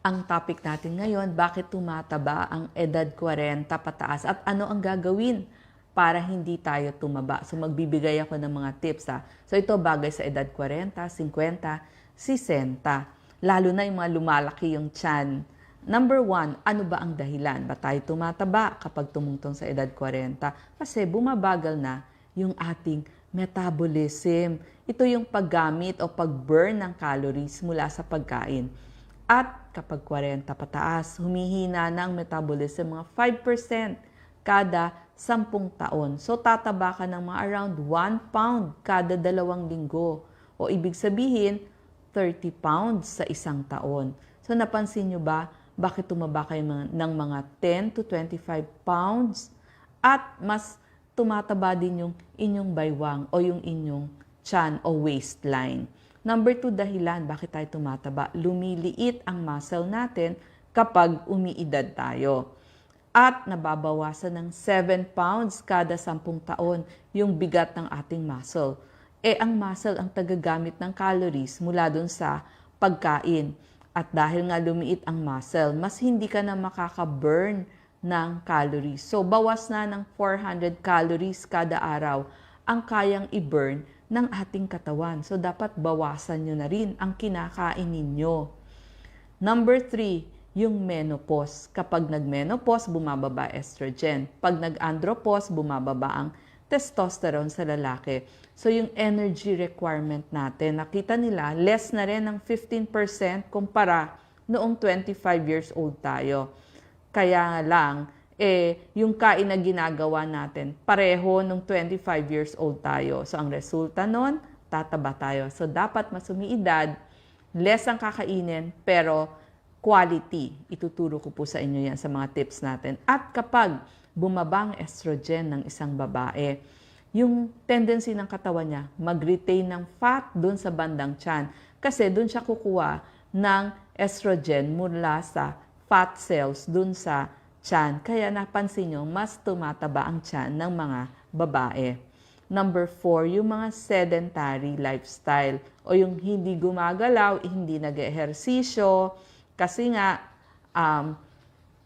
Ang topic natin ngayon, bakit tumataba ang edad 40 pataas at ano ang gagawin para hindi tayo tumaba. So magbibigay ako ng mga tips ha. So ito bagay sa edad 40, 50, 60. Lalo na yung mga lumalaki yung tiyan. Number one, ano ba ang dahilan? Ba tayo tumataba kapag tumungtong sa edad 40? Kasi bumabagal na yung ating metabolism. Ito yung paggamit o pag-burn ng calories mula sa pagkain. At kapag 40 pataas, humihina na ang metabolism mga 5% kada 10 taon. So tataba ka ng mga around 1 pound kada dalawang linggo. O ibig sabihin, 30 pounds sa isang taon. So napansin nyo ba, bakit tumaba kayo ng mga 10 to 25 pounds? At mas tumataba din yung inyong baywang o yung inyong chan o waistline. Number two, dahilan bakit tayo tumataba. Lumiliit ang muscle natin kapag umiidad tayo. At nababawasan ng 7 pounds kada 10 taon yung bigat ng ating muscle. Eh, ang muscle ang tagagamit ng calories mula dun sa pagkain. At dahil nga lumiit ang muscle, mas hindi ka na makaka-burn ng calories. So, bawas na ng 400 calories kada araw ang kayang i-burn ng ating katawan. So, dapat bawasan nyo na rin ang kinakain ninyo. Number three, yung menopause. Kapag nag-menopause, bumababa estrogen. Pag nag-andropause, bumababa ang testosterone sa lalaki. So, yung energy requirement natin, nakita nila, less na rin ng 15% kumpara noong 25 years old tayo. Kaya lang, eh, yung kain na ginagawa natin, pareho nung 25 years old tayo. So, ang resulta nun, tataba tayo. So, dapat mas umiidad, less ang kakainin, pero quality. Ituturo ko po sa inyo yan sa mga tips natin. At kapag bumaba ang estrogen ng isang babae, yung tendency ng katawan niya mag-retain ng fat doon sa bandang tiyan. Kasi doon siya kukuha ng estrogen mula sa fat cells doon sa tiyan. Kaya napansin nyo, mas tumataba ang tiyan ng mga babae. Number four, yung mga sedentary lifestyle o yung hindi gumagalaw, hindi nag-ehersisyo, kasi nga um,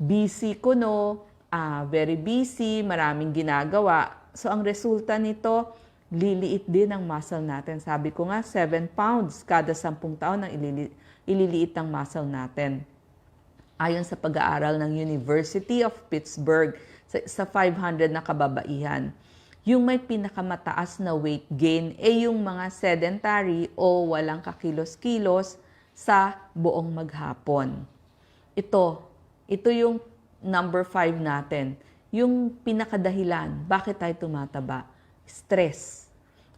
busy ko no, ah, very busy, maraming ginagawa. So ang resulta nito, liliit din ang muscle natin. Sabi ko nga, 7 pounds kada 10 taon ang ilili- ililiit ang muscle natin ayon sa pag-aaral ng University of Pittsburgh sa, sa 500 na kababaihan. Yung may pinakamataas na weight gain ay yung mga sedentary o walang kakilos-kilos sa buong maghapon. Ito, ito yung number 5 natin. Yung pinakadahilan, bakit tayo tumataba? Stress.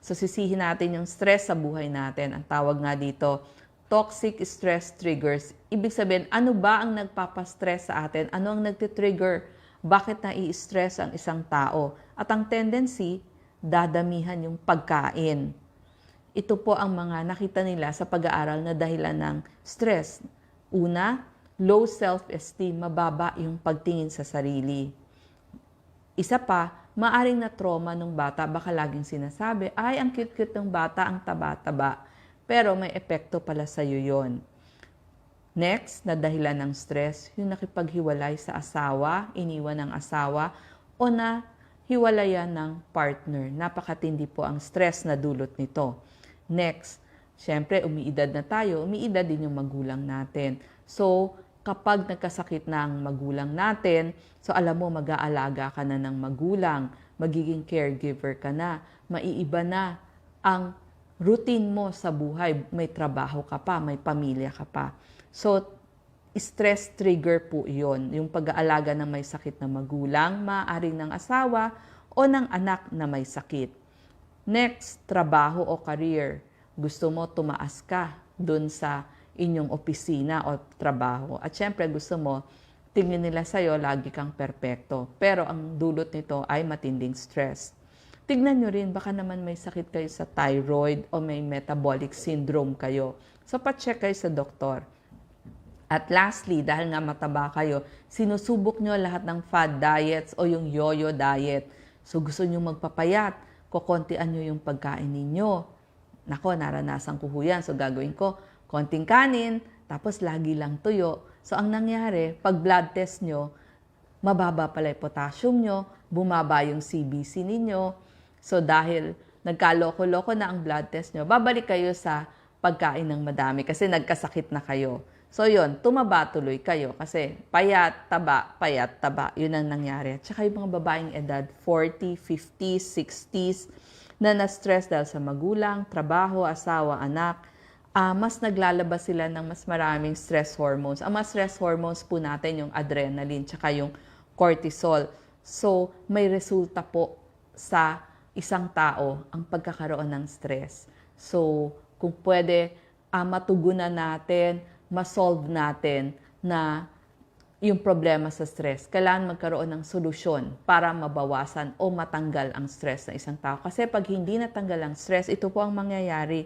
So sisihin natin yung stress sa buhay natin. Ang tawag nga dito, toxic stress triggers. Ibig sabihin, ano ba ang nagpapastress sa atin? Ano ang nagtitrigger? Bakit nai-stress ang isang tao? At ang tendency, dadamihan yung pagkain. Ito po ang mga nakita nila sa pag-aaral na dahilan ng stress. Una, low self-esteem, mababa yung pagtingin sa sarili. Isa pa, maaring na trauma ng bata, baka laging sinasabi, ay, ang cute-cute ng bata, ang taba-taba. Pero may epekto pala sa iyo yon. Next, na dahilan ng stress, yung nakipaghiwalay sa asawa, iniwan ng asawa, o na hiwalayan ng partner. Napakatindi po ang stress na dulot nito. Next, syempre umiidad na tayo, umiidad din yung magulang natin. So, kapag nagkasakit na ang magulang natin, so alam mo, mag-aalaga ka na ng magulang, magiging caregiver ka na, maiiba na ang routine mo sa buhay. May trabaho ka pa, may pamilya ka pa. So, stress trigger po iyon. Yung pag-aalaga ng may sakit na magulang, maaaring ng asawa o ng anak na may sakit. Next, trabaho o career. Gusto mo tumaas ka dun sa inyong opisina o trabaho. At syempre gusto mo, tingin nila sa'yo, lagi kang perpekto. Pero ang dulot nito ay matinding stress. Tignan nyo rin, baka naman may sakit kayo sa thyroid o may metabolic syndrome kayo. So, pa-check kayo sa doktor. At lastly, dahil nga mataba kayo, sinusubok nyo lahat ng fad diets o yung yo-yo diet. So gusto nyo magpapayat, kukontian nyo yung pagkain ninyo. Nako, naranasan ko yan. So gagawin ko, konting kanin, tapos lagi lang tuyo. So, ang nangyari, pag blood test nyo, mababa pala yung potassium nyo, bumaba yung CBC ninyo. So, dahil nagkaloko-loko na ang blood test nyo, babalik kayo sa pagkain ng madami kasi nagkasakit na kayo. So, yun, tumaba tuloy kayo kasi payat, taba, payat, taba. Yun ang nangyari. At saka yung mga babaeng edad, 40, 50s, 60s, na na-stress dahil sa magulang, trabaho, asawa, anak, ah, mas naglalabas sila ng mas maraming stress hormones. Ang mga stress hormones po natin yung adrenaline tsaka yung cortisol. So, may resulta po sa isang tao ang pagkakaroon ng stress. So, kung pwede, ah, matugunan natin, masolve natin na yung problema sa stress, kailangan magkaroon ng solusyon para mabawasan o matanggal ang stress ng isang tao. Kasi pag hindi natanggal ang stress, ito po ang mangyayari.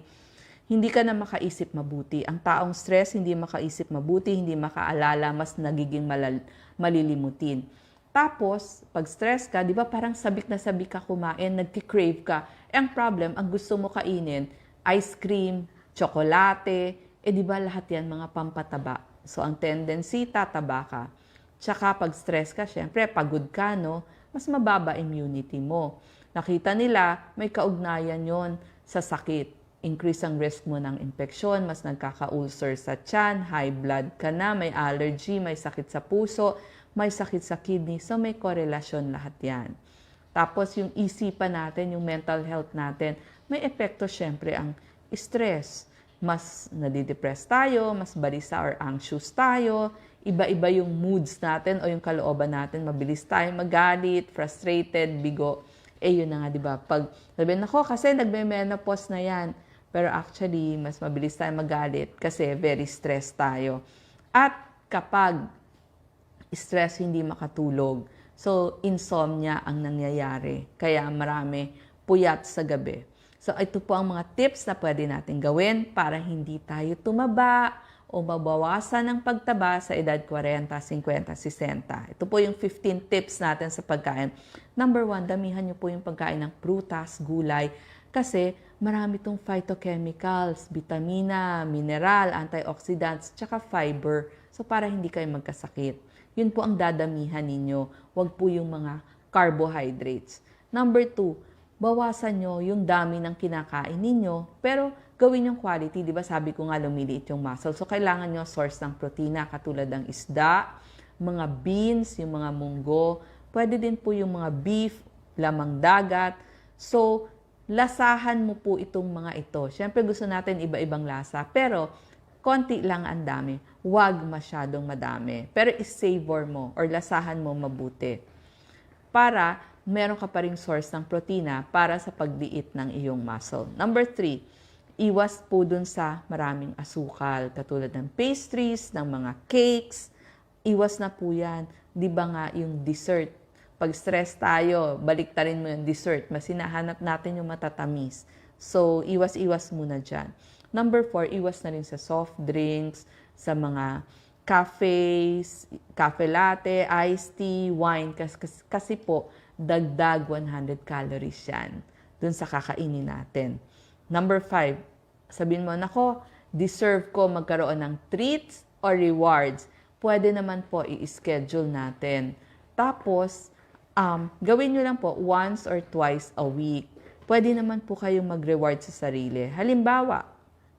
Hindi ka na makaisip mabuti. Ang taong stress, hindi makaisip mabuti, hindi makaalala, mas nagiging malal- malilimutin. Tapos, pag stress ka, di ba parang sabik na sabik ka kumain, nagki-crave ka. Eh, ang problem, ang gusto mo kainin, ice cream, tsokolate, eh di ba lahat yan mga pampataba. So, ang tendency, tataba ka. Tsaka pag stress ka, syempre, pagod ka, no? Mas mababa immunity mo. Nakita nila, may kaugnayan yon sa sakit. Increase ang risk mo ng infeksyon, mas nagkaka-ulcer sa tiyan, high blood ka na, may allergy, may sakit sa puso, may sakit sa kidney. So, may korelasyon lahat yan. Tapos, yung isipan natin, yung mental health natin, may epekto syempre ang stress mas nadidepress tayo, mas balisa or anxious tayo, iba-iba yung moods natin o yung kalooban natin, mabilis tayo magalit, frustrated, bigo. Eh yun na nga, di ba? Pag sabihin ako, kasi nagme-menopause na yan. Pero actually, mas mabilis tayo magalit kasi very stressed tayo. At kapag stress hindi makatulog, so insomnia ang nangyayari. Kaya marami puyat sa gabi. So ito po ang mga tips na pwede natin gawin para hindi tayo tumaba o mabawasan ng pagtaba sa edad 40, 50, 60. Ito po yung 15 tips natin sa pagkain. Number one, damihan niyo po yung pagkain ng prutas, gulay, kasi marami itong phytochemicals, vitamina, mineral, antioxidants, tsaka fiber. So para hindi kayo magkasakit. Yun po ang dadamihan ninyo. Huwag po yung mga carbohydrates. Number two, bawasan nyo yung dami ng kinakain ninyo, pero gawin yung quality. Di ba sabi ko nga lumiliit yung muscle. So, kailangan nyo source ng protina katulad ng isda, mga beans, yung mga munggo. Pwede din po yung mga beef, lamang dagat. So, lasahan mo po itong mga ito. Siyempre gusto natin iba-ibang lasa, pero konti lang ang dami. Huwag masyadong madami. Pero is-savor mo or lasahan mo mabuti. Para meron ka pa ring source ng protina para sa pagdiit ng iyong muscle. Number three, iwas po dun sa maraming asukal, katulad ng pastries, ng mga cakes. Iwas na po yan. Di ba nga yung dessert? Pag stress tayo, balik rin mo yung dessert. Mas hinahanap natin yung matatamis. So, iwas-iwas muna dyan. Number four, iwas na rin sa soft drinks, sa mga cafes, cafe latte, iced tea, wine. Kasi, kasi po, dagdag 100 calories yan dun sa kakainin natin. Number five, sabihin mo, nako, deserve ko magkaroon ng treats or rewards. Pwede naman po i-schedule natin. Tapos, um, gawin nyo lang po once or twice a week. Pwede naman po kayong mag-reward sa sarili. Halimbawa,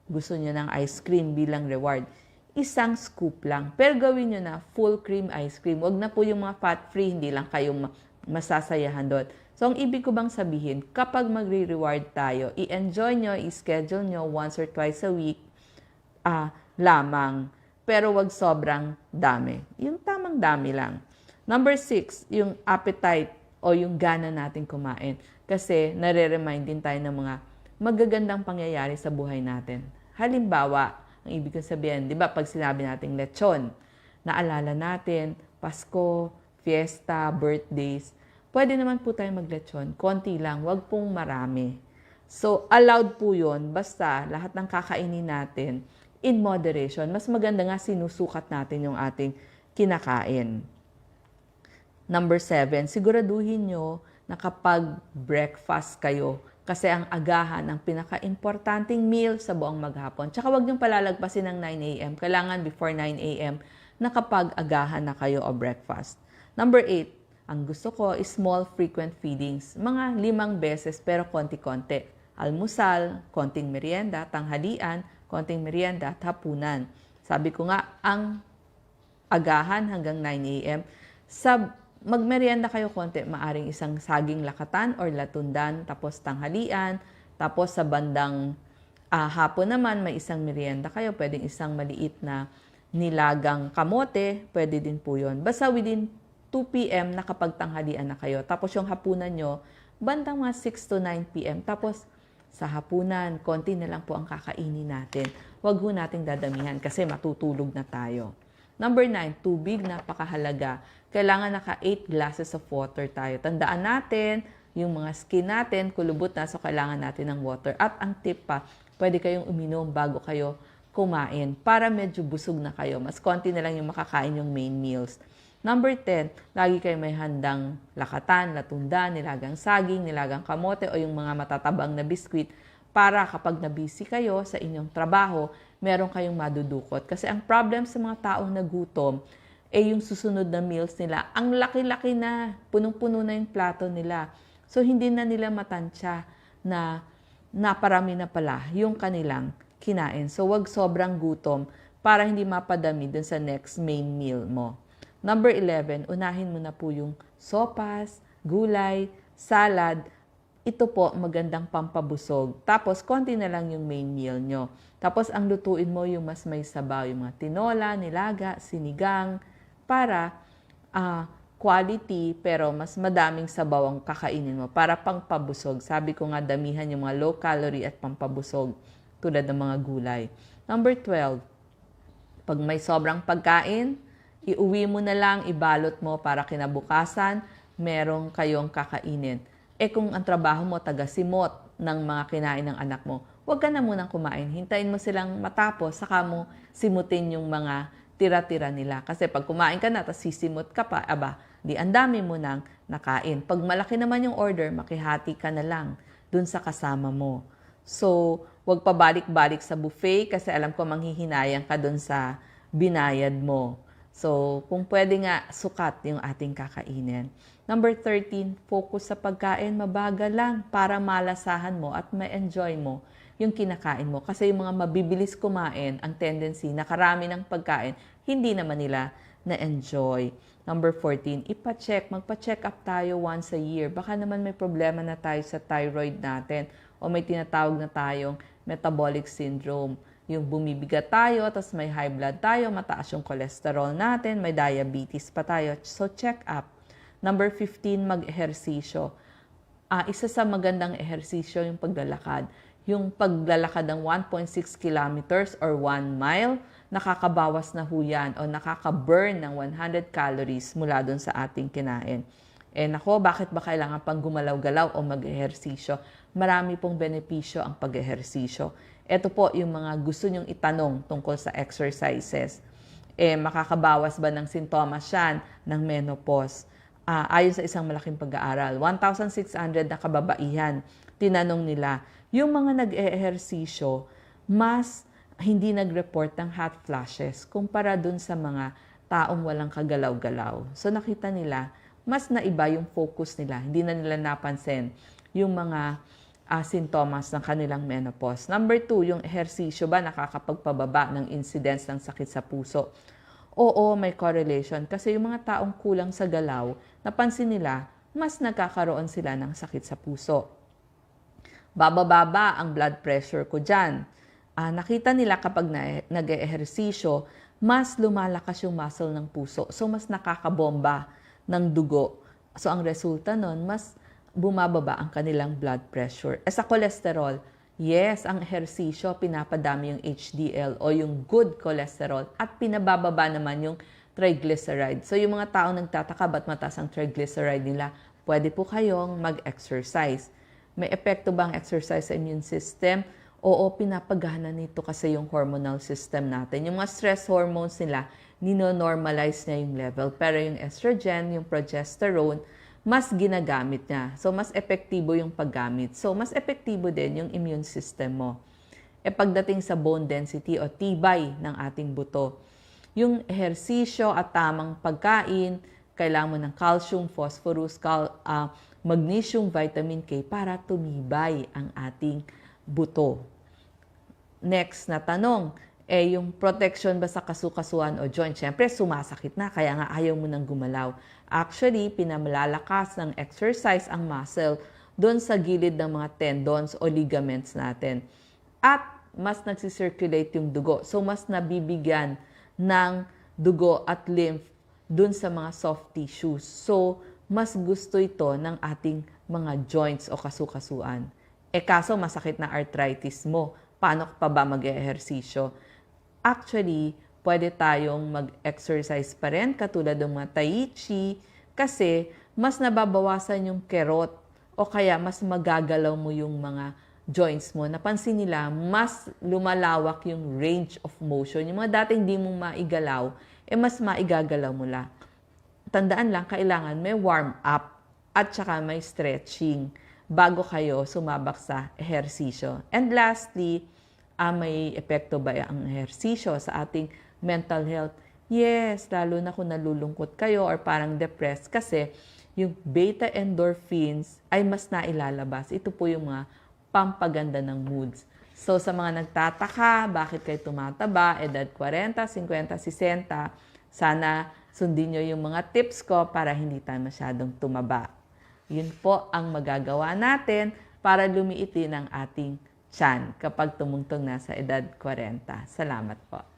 gusto nyo ng ice cream bilang reward. Isang scoop lang. Pero gawin nyo na full cream ice cream. Huwag na po yung mga fat-free, hindi lang kayong masasayahan doon. So, ang ibig ko bang sabihin, kapag magre-reward tayo, i-enjoy nyo, i-schedule nyo once or twice a week ah, lamang. Pero wag sobrang dami. Yung tamang dami lang. Number six, yung appetite o yung gana natin kumain. Kasi nare-remind din tayo ng mga magagandang pangyayari sa buhay natin. Halimbawa, ang ibig kong sabihin, di ba pag sinabi nating lechon, naalala natin, Pasko, fiesta, birthdays, pwede naman po tayo maglechon. Konti lang, wag pong marami. So, allowed po yun, basta lahat ng kakainin natin in moderation. Mas maganda nga sinusukat natin yung ating kinakain. Number seven, siguraduhin nyo na kapag breakfast kayo, kasi ang agahan ang pinaka-importanting meal sa buong maghapon. Tsaka wag niyong palalagpasin ng 9 a.m. Kailangan before 9 a.m. nakapag-agahan na kayo o breakfast. Number 8, ang gusto ko is small frequent feedings. Mga limang beses pero konti-konti. Almusal, konting merienda, tanghalian, konting merienda at hapunan. Sabi ko nga, ang agahan hanggang 9 a.m. Sa magmerienda kayo konti, maaring isang saging lakatan or latundan, tapos tanghalian, tapos sa bandang ah, hapon naman may isang merienda kayo, pwedeng isang maliit na nilagang kamote, pwede din po yun. Basta within 2 p.m. nakapagtanghalian na kayo. Tapos yung hapunan nyo, bandang mga 6 to 9 p.m. Tapos sa hapunan, konti na lang po ang kakainin natin. Huwag ho nating dadamihan kasi matutulog na tayo. Number 9, tubig, napakahalaga. Kailangan naka 8 glasses of water tayo. Tandaan natin, yung mga skin natin, kulubot na, so kailangan natin ng water. At ang tip pa, pwede kayong uminom bago kayo kumain para medyo busog na kayo. Mas konti na lang yung makakain yung main meals. Number 10, lagi kayo may handang lakatan, latundan, nilagang saging, nilagang kamote o yung mga matatabang na biskwit para kapag nabisi kayo sa inyong trabaho, meron kayong madudukot. Kasi ang problem sa mga taong nagutom, eh yung susunod na meals nila, ang laki-laki na, punong-puno na yung plato nila. So hindi na nila matansya na naparami na pala yung kanilang kinain. So wag sobrang gutom para hindi mapadami dun sa next main meal mo. Number 11, unahin mo na po yung sopas, gulay, salad. Ito po magandang pampabusog. Tapos konti na lang yung main meal nyo. Tapos ang lutuin mo yung mas may sabaw, yung mga tinola, nilaga, sinigang, para ah, quality pero mas madaming sabaw ang kakainin mo para pangpabusog. Sabi ko nga damihan yung mga low calorie at pampabusog tulad ng mga gulay. Number 12, pag may sobrang pagkain, iuwi mo na lang, ibalot mo para kinabukasan, merong kayong kakainin. Eh kung ang trabaho mo taga-simot ng mga kinain ng anak mo, huwag ka na munang kumain. Hintayin mo silang matapos, saka mo simutin yung mga tira-tira nila. Kasi pag kumain ka na, tapos sisimot ka pa, aba, di ang dami mo nang nakain. Pag malaki naman yung order, makihati ka na lang dun sa kasama mo. So, wag pa balik-balik sa buffet kasi alam ko manghihinayang ka dun sa binayad mo. So, kung pwede nga, sukat yung ating kakainin. Number 13, focus sa pagkain. Mabagal lang para malasahan mo at ma-enjoy mo yung kinakain mo. Kasi yung mga mabibilis kumain, ang tendency, nakarami ng pagkain, hindi naman nila na-enjoy. Number 14, ipa-check. Magpa-check up tayo once a year. Baka naman may problema na tayo sa thyroid natin o may tinatawag na tayong metabolic syndrome. Yung bumibigat tayo, tapos may high blood tayo, mataas yung cholesterol natin, may diabetes pa tayo. So, check up. Number 15, mag-ehersisyo. Ah, isa sa magandang ehersisyo yung paglalakad. Yung paglalakad ng 1.6 kilometers or 1 mile, nakakabawas na ho yan o nakaka-burn ng 100 calories mula doon sa ating kinain. Eh nako, bakit ba kailangan pang gumalaw-galaw o mag-ehersisyo? Marami pong benepisyo ang pag-ehersisyo. Ito po yung mga gusto nyong itanong tungkol sa exercises. Eh, makakabawas ba ng sintomas yan ng menopause? Ah, ayon sa isang malaking pag-aaral, 1,600 na kababaihan, tinanong nila, yung mga nag-ehersisyo, mas hindi nag-report ng hot flashes kumpara dun sa mga taong walang kagalaw-galaw. So nakita nila, mas naiba yung focus nila. Hindi na nila napansin yung mga uh, sintomas ng kanilang menopause. Number two, yung ehersisyo ba nakakapagpababa ng incidence ng sakit sa puso? Oo, may correlation. Kasi yung mga taong kulang sa galaw, napansin nila, mas nagkakaroon sila ng sakit sa puso. Bababa ang blood pressure ko dyan. Uh, nakita nila kapag na, nag-ehersisyo, mas lumalakas yung muscle ng puso. So, mas nakakabomba ng dugo. So, ang resulta nun, mas bumababa ang kanilang blood pressure. E sa cholesterol, yes, ang ehersisyo, pinapadami yung HDL o yung good cholesterol at pinabababa naman yung triglyceride. So, yung mga taong nagtataka ba't mataas ang triglyceride nila, pwede po kayong mag-exercise. May epekto ba ang exercise sa immune system? Oo, pinapagana nito kasi yung hormonal system natin. Yung mga stress hormones nila, nino-normalize niya yung level. Pero yung estrogen, yung progesterone, mas ginagamit niya. So, mas epektibo yung paggamit. So, mas epektibo din yung immune system mo. E pagdating sa bone density o tibay ng ating buto, yung ehersisyo at tamang pagkain, kailangan mo ng calcium, phosphorus, cal, ah, magnesium, vitamin K para tumibay ang ating buto. Next na tanong, eh yung protection ba sa kasukasuan o joint? Siyempre, sumasakit na, kaya nga ayaw mo nang gumalaw. Actually, pinamlalakas ng exercise ang muscle doon sa gilid ng mga tendons o ligaments natin. At mas nagsisirculate yung dugo. So, mas nabibigyan ng dugo at lymph doon sa mga soft tissues. So, mas gusto ito ng ating mga joints o kasukasuan. E kaso masakit na arthritis mo, paano pa ba mag-ehersisyo? Actually, pwede tayong mag-exercise pa rin katulad ng mga tai chi kasi mas nababawasan yung kerot o kaya mas magagalaw mo yung mga joints mo. Napansin nila, mas lumalawak yung range of motion. Yung mga dati hindi mo maigalaw, eh mas maigagalaw mo la. Tandaan lang, kailangan may warm up at saka may stretching bago kayo sumabak sa ehersisyo. And lastly, ah, may epekto ba ang ehersisyo sa ating mental health? Yes, lalo na kung nalulungkot kayo or parang depressed kasi yung beta endorphins ay mas nailalabas. Ito po yung mga pampaganda ng moods. So sa mga nagtataka, bakit kayo tumataba, edad 40, 50, 60, sana sundin nyo yung mga tips ko para hindi tayo masyadong tumaba. Yun po ang magagawa natin para lumiitin ang ating tiyan kapag tumungtong na sa edad 40. Salamat po.